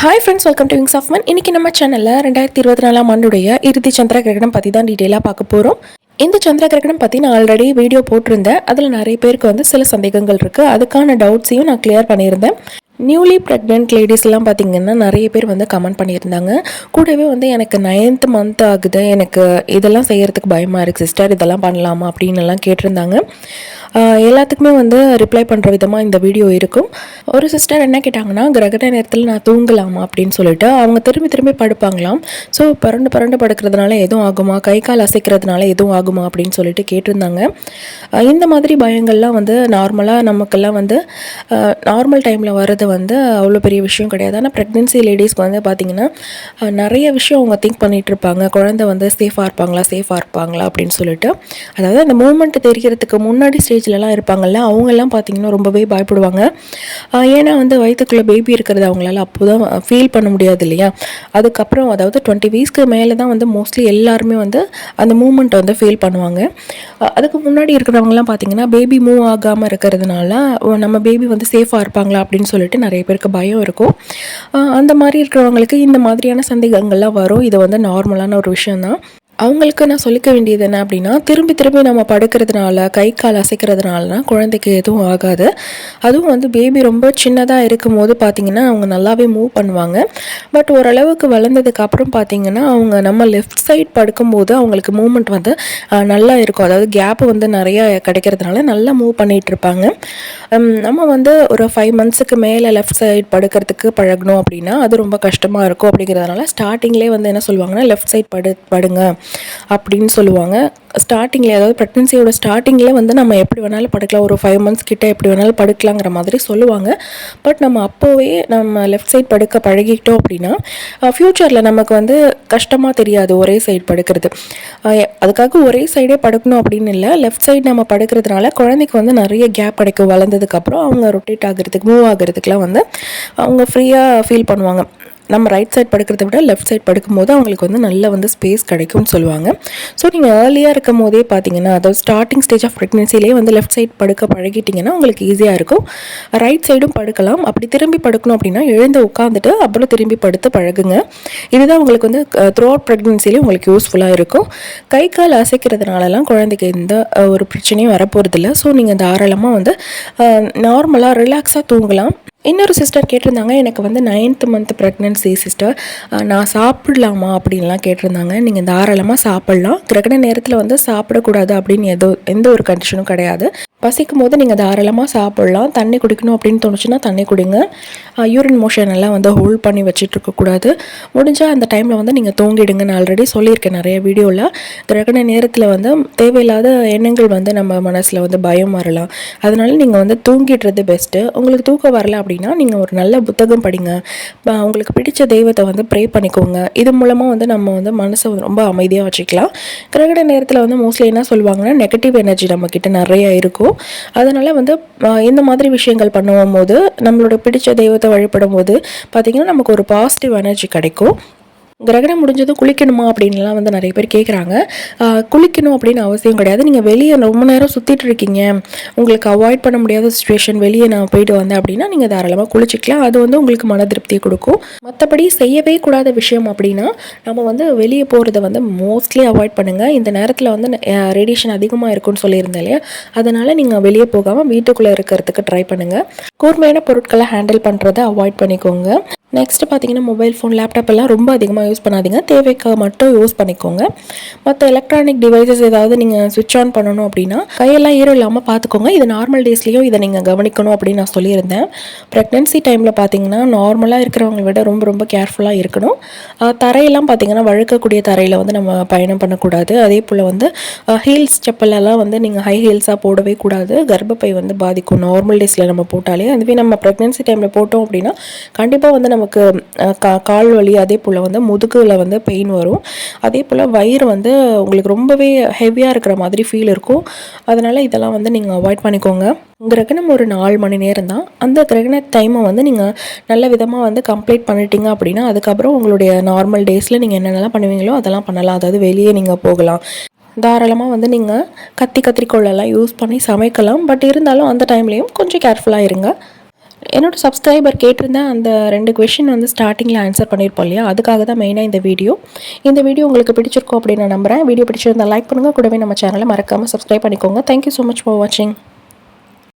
Hi friends welcome to wings of man இன்னைக்கு நம்ம சேனலில் ரெண்டாயிரத்தி இருபத்தி நாலாம் ஆண்டுடைய இறுதி சந்திர கிரகணம் பற்றி தான் டீட்டெயிலாக பார்க்க போகிறோம் இந்த சந்திர கிரகணம் பற்றி நான் ஆல்ரெடி வீடியோ போட்டிருந்தேன். அதில் நிறைய பேருக்கு வந்து சில சந்தேகங்கள் இருக்குது அதுக்கான டவுட்ஸையும் நான் கிளியர் பண்ணியிருந்தேன். நியூலி ப்ரெக்னென்ட் லேடிஸ்லாம் பார்த்திங்கன்னா நிறைய பேர் வந்து கமெண்ட் பண்ணியிருந்தாங்க. கூடவே வந்து எனக்கு நைன்த் மந்த் ஆகுது. எனக்கு இதெல்லாம் செய்கிறதுக்கு பயமாக இருக்குது சிஸ்டர் இதெல்லாம் பண்ணலாமா அப்படின்னு எல்லாம் கேட்டிருந்தாங்க. எல்லாத்துக்குமே வந்து ரிப்ளை பண்ணுற விதமாக இந்த வீடியோ இருக்கும். ஒரு சிஸ்டர் என்ன கேட்டாங்கன்னா கிரகண நேரத்தில் நான் தூங்கலாமா? அப்படின்னு சொல்லிட்டு அவங்க திரும்பி திரும்பி படுப்பாங்களாம். ஸோ பரண்டு பரண்டு படுக்கிறதுனால எதுவும் ஆகுமா? கை கால் அசைக்கிறதுனால எதுவும் ஆகுமா? அப்படின்னு சொல்லிட்டு கேட்டிருந்தாங்க. இந்த மாதிரி பயங்கள்லாம் வந்து நார்மலாக நமக்கெல்லாம் வந்து நார்மல் டைமில் வர்றது வந்து அவ்வளோ பெரிய விஷயம் கிடையாது. ஆனால் ப்ரெக்னென்சி லேடிஸ்க்கு வந்து பார்த்திங்கன்னா நிறைய விஷயம் அவங்க திங்க் பண்ணிகிட்டு இருப்பாங்க. குழந்தை வந்து சேஃபாக இருப்பாங்களா? சேஃபாக இருப்பாங்களா? அப்படின்னு சொல்லிட்டு. அதாவது அந்த மூமெண்ட் தெரிகிறதுக்கு முன்னாடி ஸ்டேஜ்லலாம் இருப்பாங்கள்ல அவங்கெல்லாம் பார்த்திங்கன்னா ரொம்பவே பயப்படுவாங்க. ஏன்னா வந்து வயிற்றுக்குள்ளே பேபி இருக்கிறது அவங்களால அப்போ தான் ஃபீல் பண்ண முடியாது இல்லையா? அதுக்கப்புறம் அதாவது டுவெண்ட்டி வீக்ஸ்க்கு மேலே தான் வந்து மோஸ்ட்லி எல்லாருமே வந்து அந்த மூமெண்ட்டை வந்து ஃபீல் பண்ணுவாங்க. அதுக்கு முன்னாடி இருக்கிறவங்கலாம் பார்த்திங்கன்னா பேபி மூவ் ஆகாமல் இருக்கிறதுனால நம்ம பேபி வந்து சேஃபாக இருப்பாங்களா அப்படின்னு சொல்லிட்டு நிறைய பேருக்கு பயம் இருக்கும். அந்த மாதிரி இருக்கிறவங்களுக்கு இந்த மாதிரியான சந்தேகங்கள்லாம் வரும். இது வந்து நார்மலான ஒரு விஷயம்தான். அவங்களுக்கு நான் சொல்லிக்க வேண்டியது என்ன அப்படின்னா திரும்பி திரும்பி நம்ம படுக்கிறதுனால கை கால் அசைக்கிறதுனாலலாம் குழந்தைக்கு எதுவும் ஆகாது. அதுவும் வந்து பேபி ரொம்ப சின்னதாக இருக்கும் போது பார்த்திங்கன்னா அவங்க நல்லாவே மூவ் பண்ணுவாங்க. பட் ஓரளவுக்கு வளர்ந்ததுக்கு அப்புறம் அவங்க நம்ம லெஃப்ட் சைட் படுக்கும்போது அவங்களுக்கு மூமெண்ட் வந்து நல்லா இருக்கும். அதாவது கேப் வந்து நிறைய கிடைக்கிறதுனால நல்லா மூவ் பண்ணிகிட்டு இருப்பாங்க. நம்ம வந்து ஒரு ஃபைவ் மந்த்ஸுக்கு மேலே லெஃப்ட் சைட் படுக்கிறதுக்கு பழகணும் அப்படின்னா அது ரொம்ப கஷ்டமாக இருக்கும் அப்படிங்கிறதுனால ஸ்டார்டிங்லேயே வந்து என்ன சொல்லுவாங்கன்னா லெஃப்ட் சைட் படு படுங்க. அப்படின்னு சொல்லுவாங்க. ஸ்டார்டிங்கில் அதாவது ப்ரெக்னன்சியோட ஸ்டார்டிங்கில் வந்து நம்ம எப்படி வேணாலும் படுக்கலாம். ஒரு ஃபைவ் மந்த்ஸ் கிட்டே எப்படி வேணாலும் படுக்கலாங்கிற மாதிரி சொல்லுவாங்க. பட் நம்ம அப்போவே நம்ம லெஃப்ட் சைட் படுக்க பழகிக்கிட்டோம் அப்படின்னா ஃப்யூச்சரில் நமக்கு வந்து கஷ்டமாக தெரியாது ஒரே சைடு படுக்கிறது. அதுக்காக ஒரே சைடே படுக்கணும் அப்படின்னு இல்லை. லெஃப்ட் சைடு நம்ம படுக்கிறதுனால குழந்தைக்கு வந்து நிறைய கேப் கிடைக்கும் வளர்ந்ததுக்கப்புறம் அவங்க ரொட்டேட் ஆகிறதுக்கு மூவ் ஆகிறதுக்குலாம் வந்து அவங்க ஃப்ரீயாக ஃபீல் பண்ணுவாங்க. நம்ம ரைட் சைட் படுக்கிறத விட லெஃப்ட் சைட் படுக்கும்போது அவங்களுக்கு வந்து நல்ல வந்து ஸ்பேஸ் கிடைக்கும்னு சொல்லுவாங்க. ஸோ நீங்கள் ஏர்லியாக இருக்கும் போதே பார்த்தீங்கன்னா அதாவது ஸ்டார்டிங் ஸ்டேஜ் ஆஃப் ப்ரெக்னென்சிலே வந்து லெஃப்ட் சைட் படுக்க பழகிட்டிங்கன்னா உங்களுக்கு ஈஸியாக இருக்கும். ரைட் சைடும் படுக்கலாம். அப்படி திரும்பி படுக்கணும் அப்படின்னா எழுந்து உட்காந்துட்டு அப்புறம் திரும்பி படுத்து பழகுங்க. இதுதான் உங்களுக்கு வந்து த்ரூ அவுட் ப்ரெக்னென்சிலே உங்களுக்கு யூஸ்ஃபுல்லாக இருக்கும். கை கால் அசைக்கிறதுனாலலாம் குழந்தைக்கு எந்த ஒரு பிரச்சனையும் வரப்போகிறதில்ல ஸோ நீங்கள் தாராளமாக வந்து நார்மலாக ரிலாக்ஸாக தூங்கலாம். இன்னொரு சிஸ்டர் கேட்டிருந்தாங்க எனக்கு வந்து நைன்த் மந்த் ப்ரெக்னன்சி சிஸ்டர் நான் சாப்பிடலாமா அப்படின்லாம் கேட்டிருந்தாங்க. நீங்கள் தாராளமாக சாப்பிட்லாம். கிரகண நேரத்தில் வந்து சாப்பிடக்கூடாது அப்படின்னு எதோ எந்த ஒரு கண்டிஷனும் கிடையாது. பசிக்கும் போது நீங்கள் தாராளமாக சாப்பிட்லாம். தண்ணி குடிக்கணும் அப்படின்னு தோணுச்சுன்னா தண்ணி குடிங்க. யூரின் மோஷன் எல்லாம் வந்து ஹோல்ட் பண்ணி வச்சுட்டு இருக்கக்கூடாது முடிஞ்சால் அந்த டைமில் வந்து நீங்கள் தூங்கிடுங்க நான் ஆல்ரெடி சொல்லியிருக்கேன் நிறைய வீடியோவில் கிரகண நேரத்தில் வந்து தேவையில்லாத எண்ணங்கள் வந்து நம்ம மனசில் வந்து பயம் வரலாம். அதனால நீங்கள் வந்து தூங்கிடுறது பெஸ்ட்டு உங்களுக்கு தூக்கம் வரல அப்படின்னா நீங்கள் ஒரு நல்ல புத்தகம் படிங்க. ப- உங்களுக்கு பிடிச்ச தெய்வத்தை வந்து ப்ரே பண்ணிக்கோங்க. இது மூலமாக வந்து நம்ம வந்து மனசை வந்து ரொம்ப அமைதியாக வச்சுக்கலாம். கிரகண நேரத்தில் வந்து மோஸ்ட்லி என்ன சொல்லுவாங்கன்னா நெகட்டிவ் எனர்ஜி நம்மக்கிட்ட நிறைய இருக்கும். அதனால் வந்து இந்த மாதிரி விஷயங்கள் பண்ணும் போது நம்மளோட பிடிச்ச தெய்வத்தை வழிபடும் போது பார்த்திங்கன்னா நமக்கு ஒரு பாசிட்டிவ் எனர்ஜி கிடைக்கும். கிரகணம் முடிஞ்சதும் குளிக்கணுமா அப்படின்லாம் வந்து நிறைய பேர் கேட்குறாங்க குளிக்கணும் அப்படின்னு அவசியம் கிடையாது. நீங்கள் வெளியே ரொம்ப நேரம் சுற்றிட்டு இருக்கீங்க. உங்களுக்கு அவாய்ட் பண்ண முடியாத சுச்சுவேஷன் வெளியே நான் போயிட்டு வந்தேன் அப்படின்னா நீங்கள் தாராளமாக குளிச்சிக்கலாம். அது வந்து உங்களுக்கு மன திருப்தியை கொடுக்கும். மற்றபடி செய்யவே கூடாத விஷயம் அப்படின்னா நம்ம வந்து வெளியே போகிறத வந்து மோஸ்ட்லி அவாய்ட் பண்ணுங்கள் இந்த நேரத்தில் வந்து ரேடியேஷன் அதிகமாக இருக்கும்னு சொல்லியிருந்தேன் இல்லையா? அதனால் நீங்கள் வெளியே போகாமல் வீட்டுக்குள்ளே இருக்கிறதுக்கு ட்ரை பண்ணுங்கள் கூர்மையான பொருட்களை ஹேண்டில் பண்ணுறதை அவாய்ட் பண்ணிக்கோங்க. நெக்ஸ்ட் பார்த்தீங்கன்னா மொபைல் ஃபோன் லேப்டாப் எல்லாம் ரொம்ப அதிகமாக யூஸ் பண்ணாதீங்க. தேவைக்கு மட்டும் யூஸ் பண்ணிக்கோங்க. மற்ற எலக்ட்ரானிக் டிவைசஸ் ஏதாவது நீங்கள் சுவிட்ச் ஆன் பண்ணணும் அப்படின்னா கையெல்லாம் ஈரம் இல்லாமல் பார்த்துக்கோங்க இது நார்மல் டேஸ்லேயும் இதை நீங்கள் கவனிக்கணும் அப்படின்னு நான் சொல்லியிருந்தேன். ப்ரெக்னென்சி டைமில் பார்த்தீங்கன்னா நார்மலாக இருக்கிறவங்க விட ரொம்ப ரொம்ப கேர்ஃபுல்லாக இருக்கணும். தரையெல்லாம் பார்த்தீங்கன்னா வழுக்கக்கூடிய தரையில் வந்து நம்ம பயணம் பண்ணக்கூடாது. அதே போல் வந்து ஹீல்ஸ் செப்பலெல்லாம் வந்து நீங்கள் ஹை ஹீல்ஸாக போடவே கூடாது. கர்ப்பப்பை வந்து பாதிக்கும். நார்மல் டேஸில் நம்ம போட்டாலே அதுவே நம்ம ப்ரெக்னென்சி டைமில் போட்டோம் அப்படின்னா கண்டிப்பாக வந்து நமக்கு கா கால் வலி அதே போல் வந்து முதுகில் வந்து பெயின் வரும். அதே போல் வயிறு வந்து உங்களுக்கு ரொம்பவே ஹெவியாக இருக்கிற மாதிரி ஃபீல் இருக்கும். அதனால் இதெல்லாம் வந்து நீங்கள் அவாய்ட் பண்ணிக்கோங்க. கிரகணம் ஒரு நாலு மணி நேரம் தான். அந்த கிரகண டைமை வந்து நீங்கள் நல்ல விதமாக வந்து கம்ப்ளீட் பண்ணிட்டீங்க அப்படின்னா அதுக்கப்புறம் உங்களுடைய நார்மல் டேஸில் நீங்கள் என்னென்னலாம் பண்ணுவீங்களோ அதெல்லாம் பண்ணலாம். அதாவது வெளியே நீங்கள் போகலாம். தாராளமாக வந்து நீங்கள் கத்தி கத்திரிக்கோளெல்லாம் யூஸ் பண்ணி சமைக்கலாம். பட் இருந்தாலும் அந்த டைம்லேயும் கொஞ்சம் கேர்ஃபுல்லாக இருங்க. என்னோடய சப்ஸ்கிரைபர் கேட்டிருந்தேன் அந்த ரெண்டு கொஷின் வந்து ஸ்டார்டிங்கில் ஆன்சர் பண்ணியிருப்போம் இல்லையா? அதுக்காக தான் மெயினாக இந்த வீடியோ இந்த வீடியோ உங்களுக்கு பிடிச்சிருக்கோம் அப்படின்னு நான் நம்புறேன். வீடியோ பிடிச்சிருந்தா லைக் பண்ணுங்கள் கூடவே நம்ம சேனலை மறக்காமல் சப்ஸ்கிரைப் பண்ணிக்கோங்க. தேங்க்யூ ஸோ மச் ஃபார் வாட்சிங்